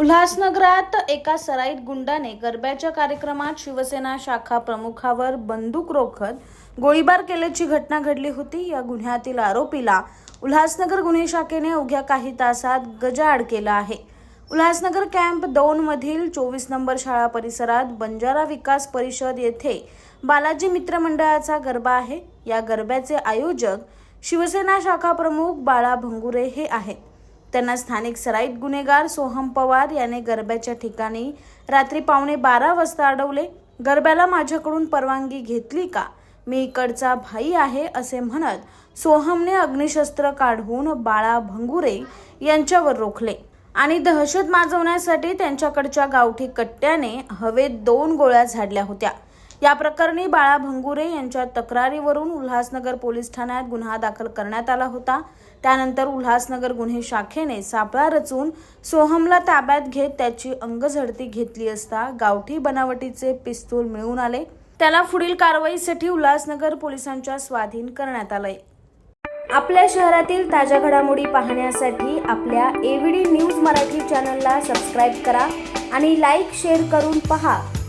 उल्हासनगरात एका सराईत गुंडाने गरब्याच्या कार्यक्रमात शिवसेना शाखा प्रमुखावर बंदूक रोखत गोळीबार केल्याची घटना घडली होती. या गुन्ह्यातील आरोपीला उल्हासनगर गुन्हे शाखेने अवघ्या काही तासात गजाआड केला आहे. उल्हासनगर कॅम्प दोन मधील चोवीस नंबर शाळा परिसरात बंजारा विकास परिषद येथे बालाजी मित्र मंडळाचा गरबा आहे. या गरब्याचे आयोजक शिवसेना शाखा प्रमुख बाळा भंगुरे हे आहेत. त्यांना स्थानिक सराईत गुन्हेगार सोहम पवार याने गरब्याच्या ठिकाणी रात्री पावणे बारा वाजता अडवले. गरब्याला माझ्याकडून परवानगी घेतली का? मी इकडचा भाई आहे असे म्हणत सोहमने अग्निशस्त्र काढून बाळा भंगुरे यांच्यावर रोखले आणि दहशत माजवण्यासाठी त्यांच्याकडच्या गावठी कट्ट्याने हवेत दोन गोळ्या झाडल्या होत्या. या प्रकरणी बाळा भंगुरे यांच्या तक्रारीवरून उल्हासनगर पोलीस ठाण्यात गुन्हा दाखल करण्यात आला होता. त्यानंतर उल्हासनगर गुन्हे शाखेने सापळा रचून सोहमला ताब्यात घेत त्याची अंगझडती घेतली असता गावठी बनावटीचे पिस्तूल मिळून आले. त्याला पुढील कारवाईसाठी उल्हासनगर पोलिसांच्या स्वाधीन करण्यात आलंय. आपल्या शहरातील ताज्या घडामोडी पाहण्यासाठी आपल्या एव्हीडी न्यूज मराठी चॅनलला सबस्क्राईब करा आणि लाईक शेअर करून पहा.